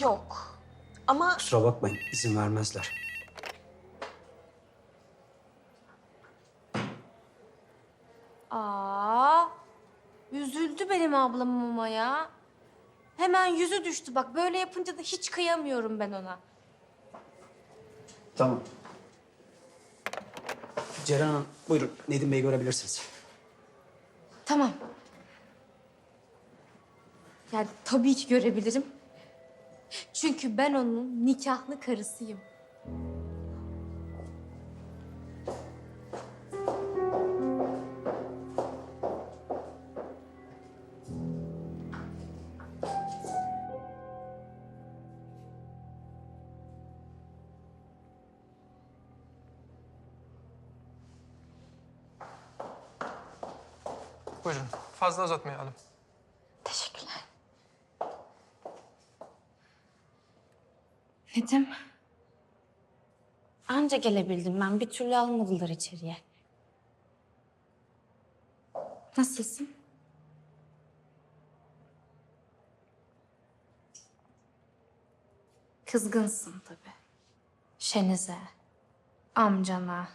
Yok. Ama Kusura bakmayın izin vermezler. Aa, üzüldü benim ablam ama ya. Hemen yüzü düştü bak. Böyle yapınca da hiç kıyamıyorum ben ona. Tamam. Ceren Hanım buyurun Nedim Bey'i görebilirsiniz. Tamam. Yani tabii ki görebilirim. Çünkü ben onun nikahlı karısıyım. Buyurun. Fazla uzatmayalım. Nedim. Anca gelebildim ben. Bir türlü almadılar içeriye. Nasılsın? Kızgınsın tabii. Şeniz'e, amcana,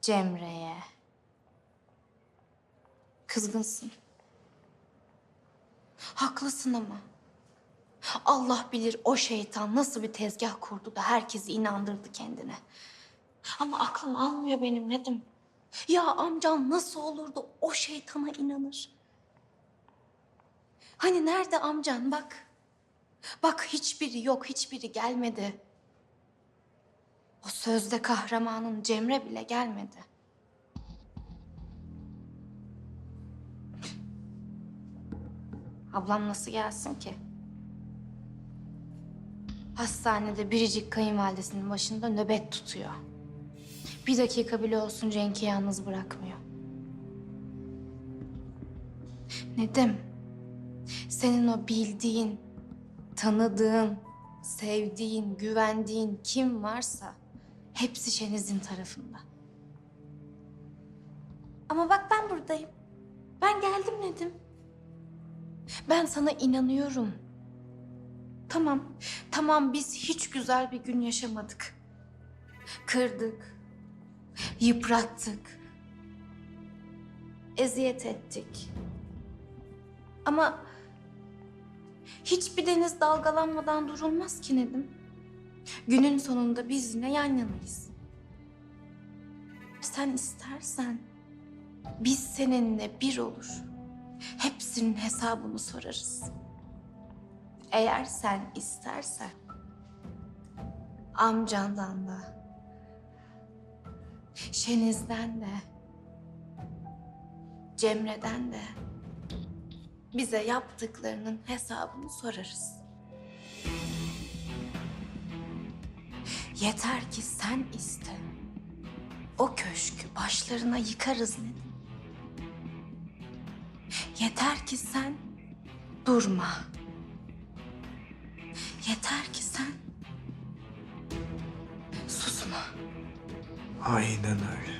Cemre'ye. Kızgınsın. Haklısın ama. Allah bilir o şeytan nasıl bir tezgah kurdu da herkesi inandırdı kendine. Ama aklım almıyor benim Nedim. Ya amcam nasıl olurdu o şeytana inanır? Hani nerede amcan bak. Bak hiçbiri yok, hiçbiri gelmedi. O sözde kahramanın Cemre bile gelmedi. Ablam nasıl gelsin ki? Hastanede biricik kayınvalidesinin başında nöbet tutuyor. Bir dakika bile olsun Cenk'i yalnız bırakmıyor. Nedim, senin o bildiğin, tanıdığın, sevdiğin, güvendiğin kim varsa hepsi Şeniz'in tarafında. Ama bak ben buradayım. Ben geldim Nedim. Ben sana inanıyorum. Tamam, tamam biz hiç güzel bir gün yaşamadık. Kırdık, yıprattık, eziyet ettik. Ama hiçbir deniz dalgalanmadan durulmaz ki Nedim. Günün sonunda biz yine yan yanayız. Sen istersen biz seninle bir olur. Hepsinin hesabını sorarız. Eğer sen istersen amcandan da Şeniz'den de Cemre'den de bize yaptıklarının hesabını sorarız. Yeter ki sen iste. O köşkü başlarına yıkarız Nedim. Yeter ki sen durma. Yeter ki sen susma. Aynen öyle.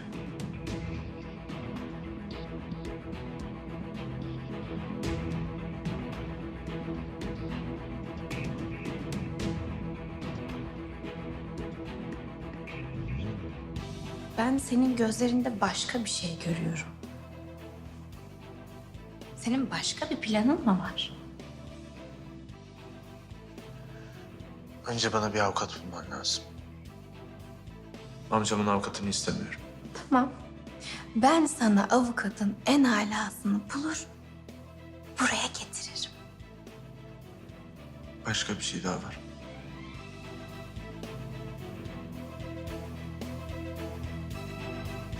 Ben senin gözlerinde başka bir şey görüyorum. Senin başka bir planın mı var? Önce bana bir avukat bulman lazım. Amcamın avukatını istemiyorum. Tamam. Ben sana avukatın en alasını bulur, buraya getiririm. Başka bir şey daha var.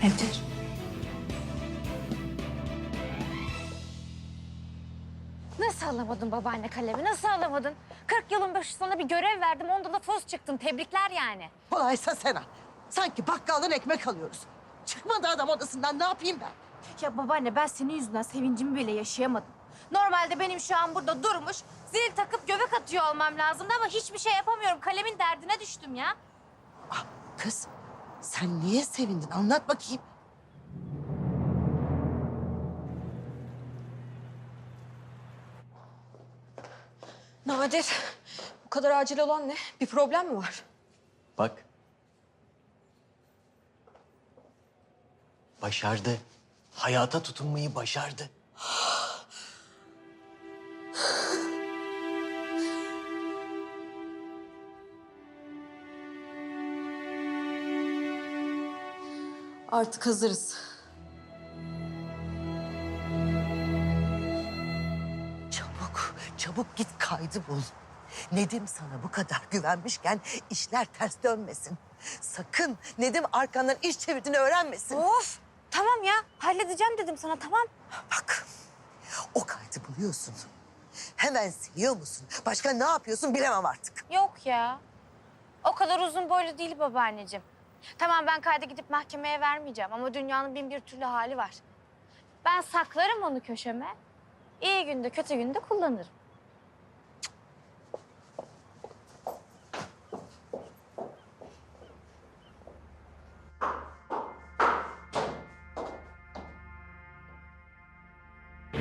Nedir? Nasıl alamadın babaanne kalemi? Nasıl alamadın? 40 yılın başı sana bir görev verdim. Onda da toz çıktın. Tebrikler yani. Kolaysa sen al. Sanki bakkaldan ekmek alıyoruz. Çıkmadı adam odasından ne yapayım ben? Ya babaanne ben senin yüzünden sevincimi bile yaşayamadım. Normalde benim şu an burada durmuş, zil takıp göbek atıyor olmam lazımdı ama hiçbir şey yapamıyorum. Kalemin derdine düştüm ya. Ah, kız sen niye sevindin anlat bakayım. Nadir, bu kadar acil olan ne? Bir problem mi var? Bak. Başardı. Hayata tutunmayı başardı. Artık hazırız. Kaydı bul. Nedim sana bu kadar güvenmişken işler ters dönmesin. Sakın Nedim arkandan iş çevirdiğini öğrenmesin. Of tamam ya halledeceğim dedim sana tamam. Bak, o kaydı buluyorsun. Hemen siliyor musun? Başka ne yapıyorsun bilemem artık. Yok ya. O kadar uzun boylu değil babaanneciğim. Tamam ben kayda gidip mahkemeye vermeyeceğim ama dünyanın bin bir türlü hali var. Ben saklarım onu köşeme. İyi günde kötü günde kullanırım.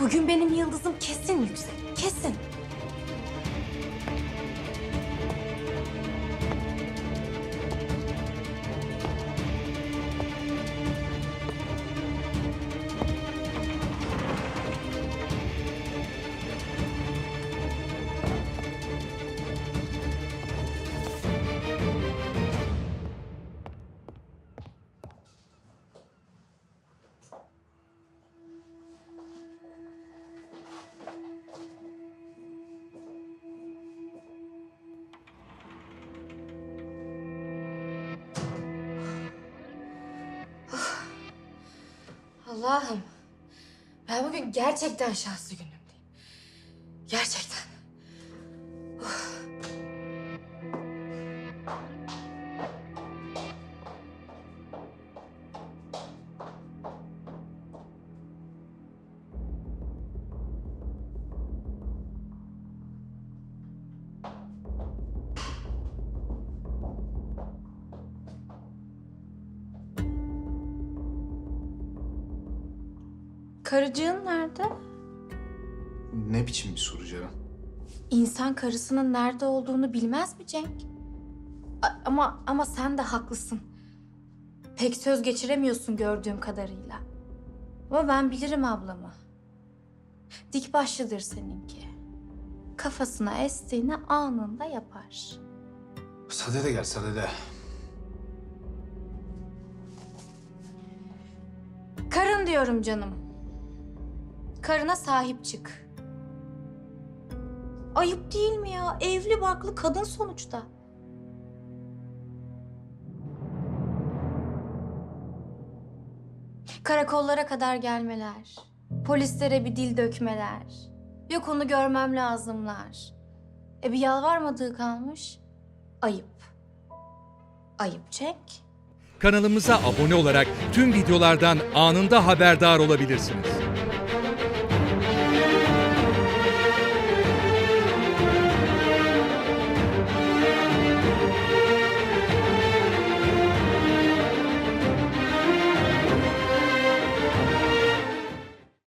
Bugün benim yıldızım kesin yüksek. Kesin. Allah'ım. Ben bugün gerçekten şanslı günümdeyim. Gerçekten. Karıcığın nerede? Ne biçim bir soru Ceren? İnsan karısının nerede olduğunu bilmez mi Cenk? A- ama ama sen de haklısın. Pek söz geçiremiyorsun gördüğüm kadarıyla. Ama ben bilirim ablamı. Dik başlıdır seninki. Kafasına estiğini anında yapar. Sade de gel Sade de. Karın diyorum canım. Karına sahip çık. Ayıp değil mi ya? Evli barklı kadın sonuçta. Karakollara kadar gelmeler. Polislere bir dil dökmeler. Yok onu görmem lazımlar. E bir yalvarmadığı kalmış. Ayıp. Ayıp Cenk. Kanalımıza abone olarak tüm videolardan anında haberdar olabilirsiniz.